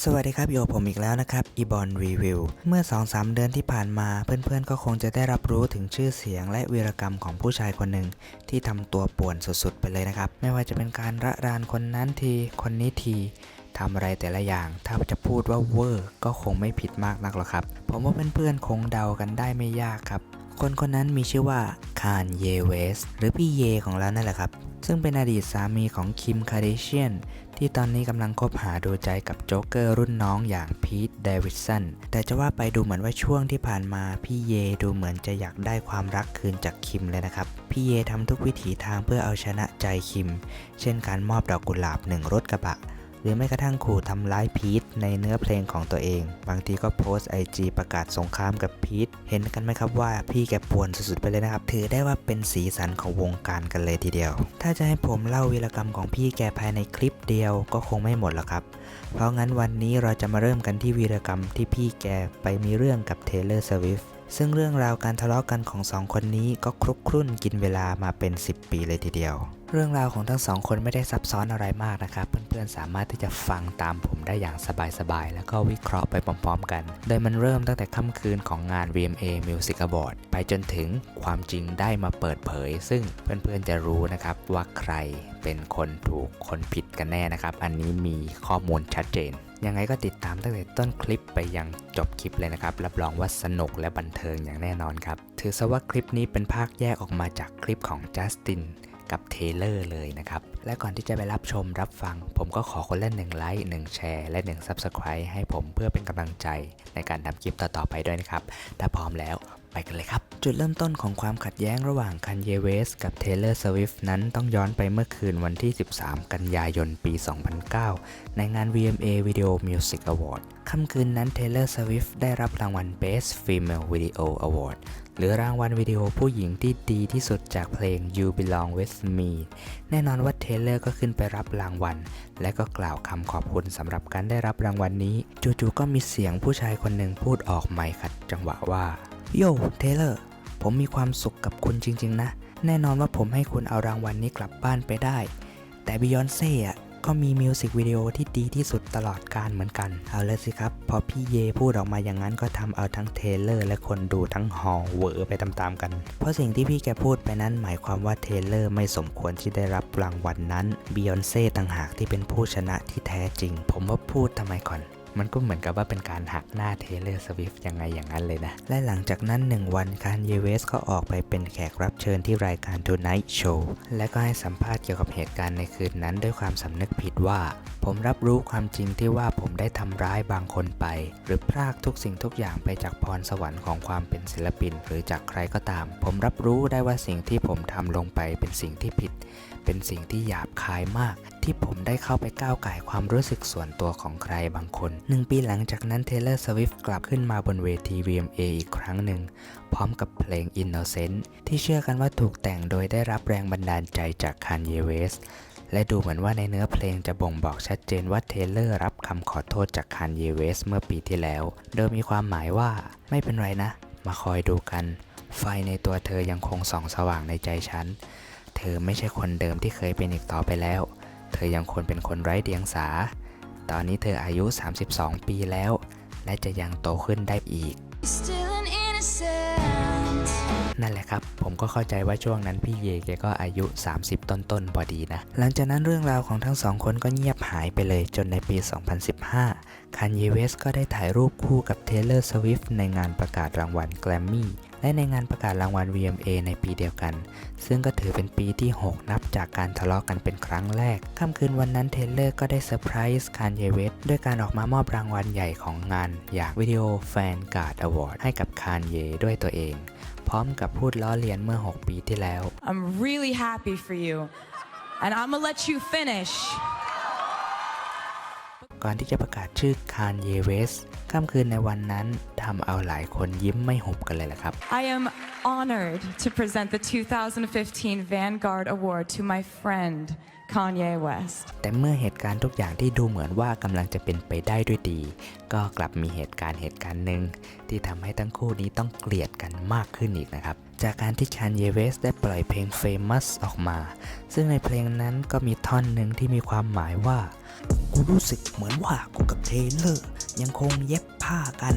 สวัสดีครับอยู่กับผมอีกแล้วนะครับอีบอลรีวิวเมื่อ 2-3 เดือนที่ผ่านมาเพื่อนๆ ก็คงจะได้รับรู้ถึงชื่อเสียงและวีรกรรมของผู้ชายคนหนึ่งที่ทำตัวป่วนสุดๆ ไปเลยนะครับ ไม่ว่าจะเป็นการระรานคนนั้นทีคนนี้ทีทำอะไรแต่ละอย่าง ถ้าจะพูดว่าเวอร์ก็คงไม่ผิดมากนักหรอกครับ ผมว่าเพื่อนๆ คงเดากันได้ไม่ยากครับ คนคนนั้นมีชื่อว่าคานเยเวสหรือพี่เยของเรานั่นแหละครับซึ่งเป็นอดีตสามีของคิมคาเดเชียน ที่ตอนนี้กำลังคบหาดูใจกับโจ๊กเกอร์รุ่นน้องอย่างพีทเดวิดสันแต่จะว่าไปดูเหมือนว่าช่วงที่ผ่านมาพี่เยดูเหมือนจะอยากได้ความรักคืนจากคิมเลยนะครับ พี่เยทำทุกวิถีทางเพื่อเอาชนะใจคิม เช่นการมอบดอกกุหลาบหนึ่งรถกระบะ หรือแม้กระทั่งขู่ทำร้ายพีทในเนื้อเพลงของตัวเอง บางทีก็โพสต์ไอจีประกาศสงครามกับพีทเห็นกันไหมครับว่าพี่แกป่วนสุดๆไปเลยนะครับ ถือได้ว่าเป็นสีสันของวงการกันเลยทีเดียว ถ้าจะให้ผมเล่าวีรกรรมของพี่แกภายในคลิปเดียวก็คงไม่หมดหรอกครับ เพราะงั้นวันนี้เราจะมาเริ่มกันที่วีรกรรมที่พี่แกไปมีเรื่องกับเทเลอร์สวิฟ ซึ่งเรื่องราวการทะเลาะกันของสองคนนี้ก็ครุกครุ่นกินเวลามาเป็น 10 ปีเลยทีเดียว เรื่องราวของทั้งสองคนไม่ได้ซับซ้อนอะไรมากนะครับ เพื่อนๆสามารถที่จะฟังตามผมได้อย่างสบายๆ แล้วก็วิเคราะห์ไปพร้อมๆกัน โดยมันเริ่มตั้งแต่ค่ำคืนของงาน VMA Music Award ไปจนถึงความจริงได้มาเปิดเผย ซึ่งเพื่อนๆจะรู้นะครับว่าใครเป็นคนถูกคนผิดกันแน่นะครับ อันนี้มีข้อมูลชัดเจน ยังไงก็ติดตามตั้งแต่ต้นคลิปไปยังจบคลิปเลยนะครับ รับรองว่าสนุกและบันเทิงอย่างแน่นอนครับ ถือซะว่าคลิปนี้เป็นภาคแยกออกมาจากคลิปของจัสตินกับเทเลอร์เลยนะครับ และก่อนที่จะไปรับชมรับฟัง ผมก็ขอคนละหนึ่งไลค์หนึ่งแชร์และหนึ่ง Subscribe ให้ผมเพื่อเป็นกำลังใจในการทำคลิปต่อๆไปด้วยนะครับ ถ้าพร้อมแล้ว ไปกันเลยครับ จุดเริ่มต้นของความขัดแย้งระหว่างคันเยเวสกับเทเลอร์สวิฟนั้นต้องย้อนไปเมื่อคืนวันที่ 13 กันยายนปี 2009 ในงาน VMA Video Music Award ค่ำคืนนั้น Taylor Swift ได้รับรางวัล Best Female Video Award หรือรางวัลวิดีโอผู้หญิงที่ดีที่สุดจากเพลง You Belong With Me แน่นอนว่าเทเลอร์ก็ขึ้นไปรับรางวัล และก็กล่าวคำขอบคุณสำหรับการได้รับรางวัลนี้ จู่ๆก็มีเสียงผู้ชายคนหนึ่งพูดออกไมค์ขัดจังหวะว่า โย่เทเลอร์ ผมมีความสุขกับคุณจริง ๆ นะ แน่นอนว่าผมให้คุณเอารางวัลนี้กลับบ้านไปได้ แต่บิยอนเซ่อะก็มีมิวสิกวิดีโอที่ดีที่สุดตลอดการเหมือนกัน เอาเลยสิครับ พอพี่เยพูดออกมาอย่างนั้นก็ทำเอาทั้งเทเลอร์ และคนดูทั้งฮอลเวอร์ไปตามๆกัน เพราะสิ่งที่พี่แกพูดไปนั้นหมายความว่าเทเลอร์ไม่สมควรที่ได้รับรางวัลนนั้นบิยอนเซ่ต่างหากที่เป็นผู้ชนะที่แท้จริง ผมว่าพูดทำไมก่อน มันก็เหมือนกับว่าเป็นการหักหน้าเทเลอร์สวิฟยังไงอย่างนั้นเลยนะ และหลังจากนั้น 1 วันคานเยเวสก็ออกไปเป็นแขกรับเชิญที่รายการ Tonight Show และก็ให้สัมภาษณ์เกี่ยวกับเหตุการณ์ในคืนนั้นด้วยความสำนึกผิดว่า ผมรับรู้ความจริงที่ว่าผมได้ทำร้ายบางคนไป หรือพรากทุกสิ่งทุกอย่างไปจากพรสวรรค์ของความเป็นศิลปิน หรือจากใครก็ตาม ผมรับรู้ได้ว่าสิ่งที่ผมทำลงไปเป็นสิ่งที่ผิด เป็นสิ่งที่หยาบคายมาก ที่ผมได้เข้าไปก้าวไก่ความรู้สึกส่วนตัวของใครบางคนหนึ่งปีหลังจากนั้น Taylor Swift กลับขึ้นมาบนเวที VMA อีกครั้งหนึ่ง พร้อมกับเพลง Innocent ที่เชื่อกันว่าถูกแต่งโดยได้รับแรงบันดาลใจจาก Kanye West และดูเหมือนว่าในเนื้อเพลงจะบ่งบอกชัดเจนว่าเทเลอร์รับคำขอโทษจาก Kanye West เมื่อปีที่แล้ว โดยมีความหมายว่าไม่เป็นไรนะ มาคอยดูกัน ไฟในตัวเธอยังคงส่องสว่างในใจฉัน ธอไม่ใช่คนเดิมที่เคยเป็นอีกต่อไปแล้ว เธอยังควรเป็นคนไร้เดียงสา ตอนนี้เธออายุ 32 ปีแล้ว และจะยังโตขึ้นได้อีก Still an innocent. นั่นแหละครับ ผมก็เข้าใจว่าช่วงนั้นพี่เยแกก็อายุ 30 ต้นๆพอดีนะ หลังจากนั้นเรื่องราวของทั้งสองคนก็เงียบหายไปเลยจนในปี 2015คันเยเวสก็ได้ถ่ายรูปคู่กับเทเลอร์สวิฟในงานประกาศรางวัลแกรมมี่และในงานประกาศรางวัล VMA ในปีเดียวกัน ซึ่งก็ถือเป็นปีที่ 6 นับจากการทะเลาะกันเป็นครั้งแรก ค่ำคืนวันนั้นเทเลอร์ก็ได้เซอร์ไพรส์คานเยเวสด้วยการออกมามอบรางวัลใหญ่ของงาน อย่างวิดีโอแฟนการ์ดอวอร์ดให้กับคานเยด้วยตัวเอง ร้อมกับพูดล้อเลียนเมื่อ 6 ปีที่แล้ว I'm really happy for you. And I'm gonna let you finish. ก่อนที่จะประกาศชื่อคานเยเวสค่ำคืนในวันนั้นทำเอาหลายคนยิ้มไม่หุบกันเลยละครับ I am honored to present the 2015 Vanguard Award to my friend Kanye West. แต่เมื่อเหตุการณ์ทุกอย่างที่ดูเหมือนว่ากำลังจะเป็นไปได้ด้วยดี ก็กลับมีเหตุการณ์เหตุการณ์หนึ่งที่ทำให้ทั้งคู่นี้ต้องเกลียดกันมากขึ้นอีกนะครับ จากการที่คานเยเวสได้ปล่อยเพลง Famous ออกมา ซึ่งในเพลงนั้นก็มีท่อนหนึ่งที่มีความหมายว่า กูรู้สึกเหมือนว่ากูกับเทเลอร์ ยังคงเย็บผ้ากัน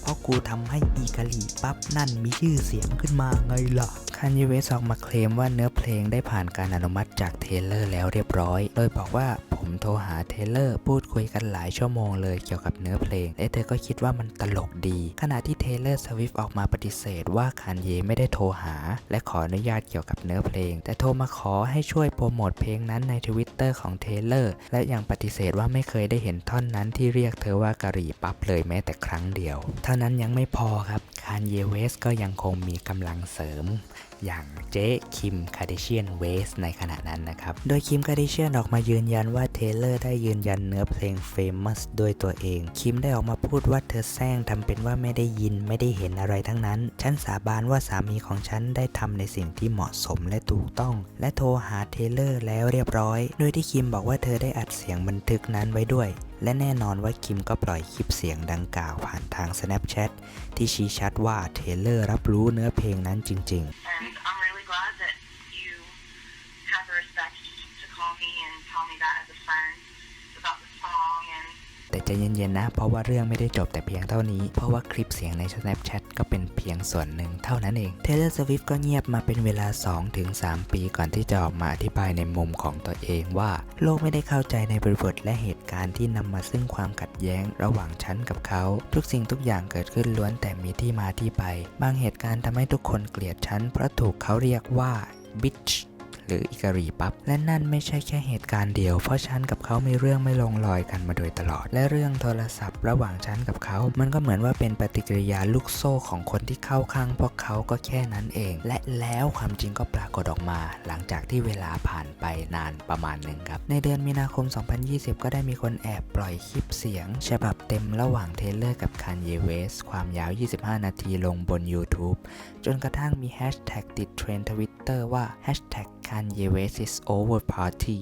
เพราะกูทำให้อีกาลีปั๊บนั่นมีชื่อเสียงขึ้นมาไงล่ะคันยูเวสออกมาเคลมว่าเนื้อเพลงได้ผ่านการอนุมัติจากเทเลอร์แล้วเรียบร้อย โดยบอกว่า โทรหาเทเลอร์พูดคุยกันหลายชั่วโมงเลยเกี่ยวกับเนื้อเพลง และเธอก็คิดว่ามันตลกดี ขณะที่เทเลอร์สวิฟออกมาปฏิเสธว่าคันเยไม่ได้โทรหา และขออนุญาตเกี่ยวกับเนื้อเพลง แต่โทรมาขอให้ช่วยโปรโมทเพลงนั้นในทวิตเตอร์ของเทเลอร์และยังปฏิเสธว่าไม่เคยได้เห็นท่อนนั้นที่เรียกเธอว่ากะหรี่ปั๊บเลยแม้แต่ครั้งเดียว เท่านั้นยังไม่พอครับคานเยเวสก็ยังคงมีกำลังเสริม อย่างเจ๊คิมคาเดเชียนเวสในขณะนั้นนะครับ โดยคิมคาเดเชียนออกมายืนยันว่าเทเลอร์ได้ยืนยันเนื้อเพลง Famous ด้วยตัวเอง คิมได้ออกมาพูดว่าเธอแซงทำเป็นว่าไม่ได้ยินไม่ได้เห็นอะไรทั้งนั้น ฉันสาบานว่าสามีของฉันได้ทำในสิ่งที่เหมาะสมและถูกต้อง และโทรหาเทเลอร์แล้วเรียบร้อย โดยที่คิมบอกว่าเธอได้อัดเสียงบันทึกนั้นไว้ด้วยและแน่นอนว่าคิมก็ปล่อยคลิปเสียงดังกล่าวผ่านทาง Snapchat ที่ชี้ชัดว่าเทเลอร์รับรู้เนื้อเพลงนั้นจริง ๆ And I'm really glad that you had the respect to call me and tell me that as a friend about the song and แต่ใจเย็นๆนะ เพราะว่าเรื่องไม่ได้จบแต่เพียงเท่านี้ เพราะว่าคลิปเสียงใน Snapchat ก็เป็นเพียงส่วนหนึ่งเท่านั้นเอง Taylor Swift ก็เงียบมาเป็นเวลา 2-3 ปีก่อนที่จะออกมาอธิบายในมุมของตัวเองว่า โลกไม่ได้เข้าใจในบริบทและเหตุการณ์ที่นำมาซึ่งความขัดแย้งระหว่างฉันกับเขา ทุกสิ่งทุกอย่างเกิดขึ้นล้วนแต่มีที่มาที่ไป บางเหตุการณ์ทำให้ทุกคนเกลียดฉันเพราะถูกเขาเรียกว่า bitch หรืออิการีปั๊บและนั่นไม่ใช่แค่เหตุการณ์เดียว เพราะฉันกับเขามีเรื่องไม่ลงรอยกันมาโดยตลอด และเรื่องโทรศัพท์ระหว่างฉันกับเขา มันก็เหมือนว่าเป็นปฏิกิริยาลูกโซ่ของคนที่เข้าข้างพวกเขาก็แค่นั้นเอง และแล้วความจริงก็ปรากฏออกมา หลังจากที่เวลาผ่านไปนานประมาณหนึ่งครับ ในเดือนมีนาคม 2020 ก็ได้มีคนแอบปล่อยคลิปเสียง ฉบับเต็มระหว่างเทเลอร์กับคานเยเวสความยาว 25 นาทีลงบน YouTube จนกระทั่งมีแฮชแท็กติดเทรนด์ทวิตเตอร์ว่า Hashtag Kanye West is over party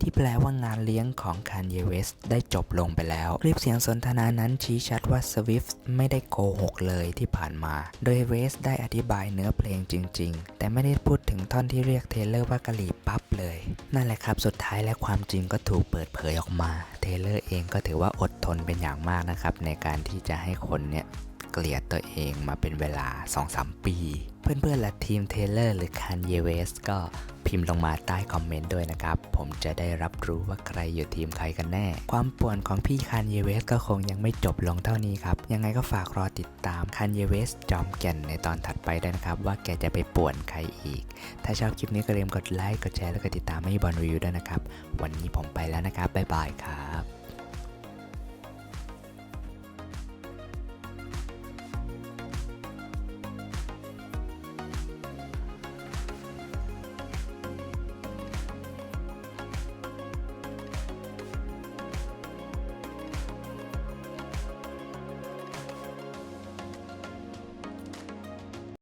ที่แปลว่างานเลี้ยงของ Kanye West ได้จบลงไปแล้ว คลิปเสียงสนทนานั้นชี้ชัดว่า Swift ไม่ได้โกหกเลยที่ผ่านมา โดย West ได้อธิบายเนื้อเพลงจริง ๆ แต่ไม่ได้พูดถึงท่อนที่เรียกเทเลอร์ว่ากะหรี่ปั๊บเลย นั่นแหละครับสุดท้ายและความจริงก็ถูกเปิดเผยออกมา เทเลอร์เองก็ถือว่าอดทนเป็นอย่างมากนะครับในการที่จะให้คนเนี่ยเกลียดตัวเองมาเป็นเวลา 2-3 ปี เพื่อนๆและทีมเทเลอร์หรือคานเยเวสก็พิมพ์ลงมาใต้คอมเมนต์ด้วยนะครับ ผมจะได้รับรู้ว่าใครอยู่ทีมใครกันแน่ ความป่วนของพี่คานเยเวสก็คงยังไม่จบลงเท่านี้ครับ ยังไงก็ฝากรอติดตามคานเยเวสจอมแก่นในตอนถัดไปด้วยนะครับ ว่าแกจะไปป่วนใครอีก ถ้าชอบคลิปนี้ก็อย่าลืมกดไลค์กดแชร์แล้วก็ติดตามให้บอลรีวิวด้วยนะครับ วันนี้ผมไปแล้วนะครับบ๊ายบายครับ